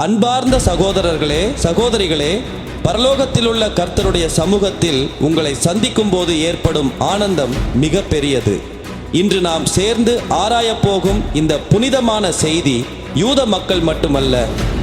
அன்பார்ந்த சகோதரர்களே சகோதரிகளே பரலோகத்தில் உள்ள கர்த்தருடைய சமூகத்தில் உங்களை சந்திக்கும் போது ஏற்படும் ஆனந்தம் மிக பெரியது இன்று நாம் சேர்ந்து ஆராயப்போகும் இந்த புனிதமான செய்தி யூத மக்கள் மட்டுமல்ல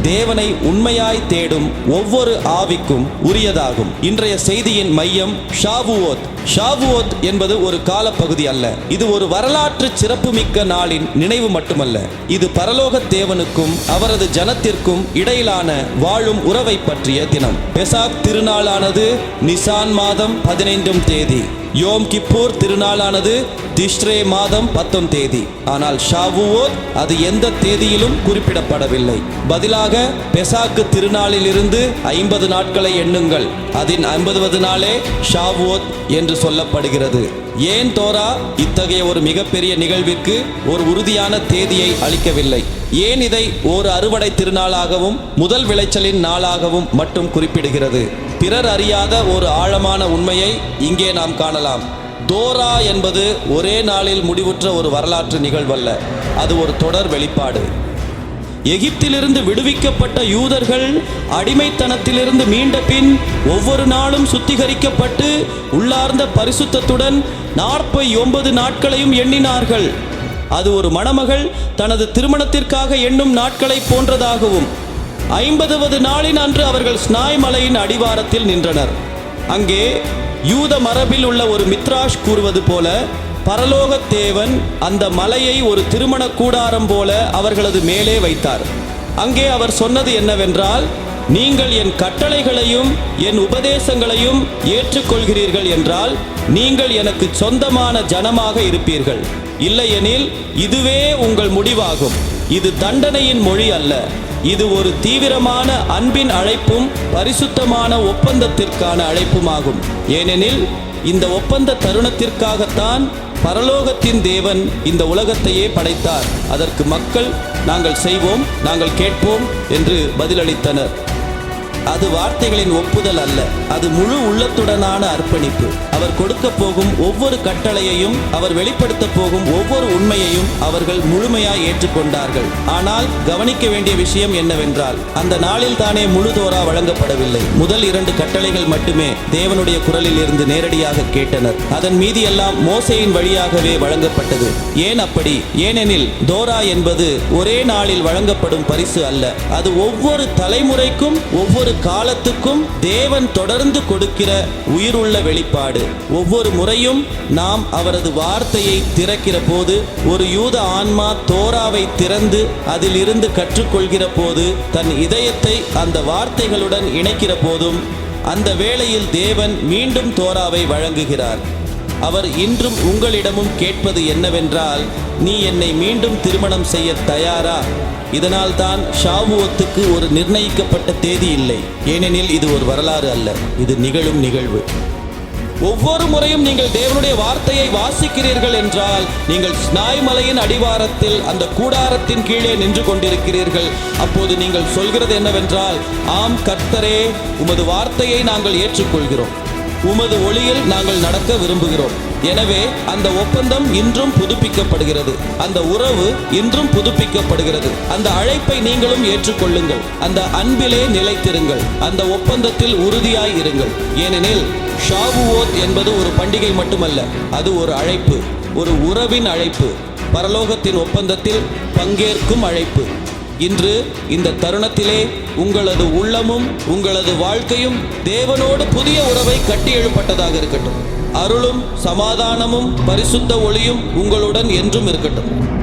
தேவனை உண்மையாய் தேடும் ஒவ்வொரு ஆவிக்கும் உரியதாகும். இன்றைய செய்தியின் மையம் ஷாவுவோத். ஷாவுவோத் என்பது ஒரு காலப்பகுதி அல்ல. இது ஒரு வரலாற்று சிறப்புமிக்க நாளின் நினைவு மட்டுமல்ல. இது பரலோக தேவனுக்கும் அவரது ஜனத்திற்கும் இடையிலான வாழும் உறவை பற்றிய தினம். பெசாக் திருநாளானது நிசான் மாதம் பதினைந்தும் தேதி. யோம் கிப்பூர் திருநாளானது திஷ்ரே மாதம் பத்தொம் தேதி. ஆனால் ஷாவுவோத் அது எந்த தேதியிலும் குறிப்பிடப்படவில்லை. பதிலாக பெசாக்கு திருநாளில் இருந்து ஐம்பது நாட்களை எண்ணுங்கள். அதன் ஐம்பதுவது நாளே ஷாவுவோத் என்று சொல்லப்படுகிறது. ஏன் தோரா? இத்தகைய ஒரு மிகப்பெரிய நிகழ்விற்கு ஒரு உறுதியான தேதியை அளிக்கவில்லை. ஏன் இதை ஒரு அறுவடை திருநாளாகவும் முதல் விளைச்சலின் நாளாகவும் மட்டும் குறிப்பிடுகிறது? பிறர் அறியாத ஒரு ஆழமான உண்மையை இங்கே நாம் காணலாம். தோரா என்பது ஒரே நாளில் முடிவுற்ற ஒரு வரலாற்று நிகழ்வல்ல. அது ஒரு தொடர் வெளிப்பாடு. எகிப்திலிருந்து விடுவிக்கப்பட்ட யூதர்கள் அடிமைத்தனத்திலிருந்து மீண்ட பின் ஒவ்வொரு நாளும் சுத்திகரிக்கப்பட்டு உள்ளார்ந்த பரிசுத்தத்துடன் நாற்பை ஒன்பது நாட்களையும் எண்ணினார்கள். அது ஒரு மணமகள் தனது திருமணத்திற்காக எண்ணும் நாட்களை போன்றதாகவும் ஐம்பதுவது நாளின் அன்று அவர்கள் ஸ்னாய் மலையின் அடிவாரத்தில் நின்றனர். அங்கே யூத மரபில் உள்ள ஒரு மித்ராஷ் கூறுவது போல பரலோக தேவன் அந்த மலையை ஒரு திருமண கூடாரம் போல அவர்களது மேலே வைத்தார். அங்கே அவர் சொன்னது என்னவென்றால் நீங்கள் என் கட்டளைகளையும் என் உபதேசங்களையும் ஏற்றுக்கொள்கிறீர்கள் என்றால் நீங்கள் எனக்கு சொந்தமான ஜனமாக இருப்பீர்கள். இல்லையெனில் இதுவே உங்கள் முடிவாகும். இது தண்டனையின் மொழி அல்ல. இது ஒரு தீவிரமான அன்பின் அழைப்பும் பரிசுத்தமான ஒப்பந்தத்திற்கான அழைப்புமாகும். ஏனெனில் இந்த ஒப்பந்த தருணத்திற்காகத்தான் பரலோகத்தின் தேவன் இந்த உலகத்தையே படைத்தார். அதற்கு மக்கள் நாங்கள் செய்வோம் நாங்கள் கேட்போம் என்று பதிலளித்தனர். அது வார்த்தைகளின் ஒப்புதல் அல்ல. அது முழு உள்ளத்துடனான அர்ப்பணிப்பு. அவர் கொடுக்க போகும் ஒவ்வொரு கட்டளையையும் அவர் வெளிப்படுத்த போகும் ஒவ்வொரு உண்மையையும் அவர்கள் முழுமையாய் ஏற்றுக்கொண்டார்கள். ஆனால் கவனிக்க வேண்டிய விஷயம் என்னவென்றால் அந்த நாளில் தானே முழு தோரா வழங்கப்படவில்லை. முதல் இரண்டு கட்டளைகள் மட்டுமே தேவனுடைய குரலில் இருந்து நேரடியாக கேட்டனர். அதன் மீதி எல்லாம் மோசையின் வழியாகவே வழங்கப்பட்டது. ஏன் அப்படி? ஏனெனில் தோரா என்பது ஒரே நாளில் வழங்கப்படும் பரிசு அல்ல. அது ஒவ்வொரு தலைமுறைக்கும் ஒவ்வொரு காலத்துக்கும் தேவன் தொடர்ந்து கொடுக்கிற உயிருள்ள வெளிப்பாடு. ஒவ்வொரு முறையும் நாம் அவரது வார்த்தையை திறக்கிற போது ஒரு யூத ஆன்மா தோராவை திறந்து அதிலிருந்து கற்றுக்கொள்கிற போது தன் இதயத்தை அந்த வார்த்தைகளுடன் இணைக்கிற போதும் அந்த வேளையில் தேவன் மீண்டும் தோராவை வழங்குகிறார். அவர் இன்றும் உங்களிடமும் கேட்பது என்னவென்றால் நீ என்னை மீண்டும் திருமணம் செய்ய தயாரா? இதனால் தான் ஷாவுவத்துக்கு ஒரு நிர்ணயிக்கப்பட்ட தேதி இல்லை. ஏனெனில் இது ஒரு வரலாறு அல்ல. இது நிகழும் நிகழ்வு. ஒவ்வொரு முறையும் நீங்கள் தேவனுடைய வார்த்தையை வாசிக்கிறீர்கள் என்றால் நீங்கள் ஸ்நாய் மலையின் அடிவாரத்தில் அந்த கூடாரத்தின் கீழே நின்று கொண்டிருக்கிறீர்கள். அப்போது நீங்கள் சொல்கிறது என்னவென்றால் ஆம் கர்த்தரே உமது வார்த்தையை நாங்கள் ஏற்றுக்கொள்கிறோம். உமது ஒளியில் நாங்கள் நடக்க விரும்புகிறோம். எனவே அந்த ஒப்பந்தம் இன்றும் புதுப்பிக்கப்படுகிறது. அந்த உறவு இன்றும் புதுப்பிக்கப்படுகிறது. அந்த அழைப்பை நீங்களும் ஏற்றுக்கொள்ளுங்கள். அந்த அன்பிலே நிலைத்திருங்கள். அந்த ஒப்பந்தத்தில் உறுதியாய் இருங்கள். ஏனெனில் ஷாபுவோத் என்பது ஒரு பண்டிகை மட்டுமல்ல. அது ஒரு அழைப்பு. ஒரு உறவின் அழைப்பு. பரலோகத்தின் ஒப்பந்தத்தில் பங்கேற்கும் அழைப்பு. இன்று இந்த தருணத்திலே உங்களது உள்ளமும் உங்களது வாழ்க்கையும் தேவனோடு புதிய உறவை கட்டி எழுப்பட்டதாக இருக்கட்டும். அருளும் சமாதானமும் பரிசுத்த ஒளியும் உங்களுடன் என்றும் இருக்கட்டும்.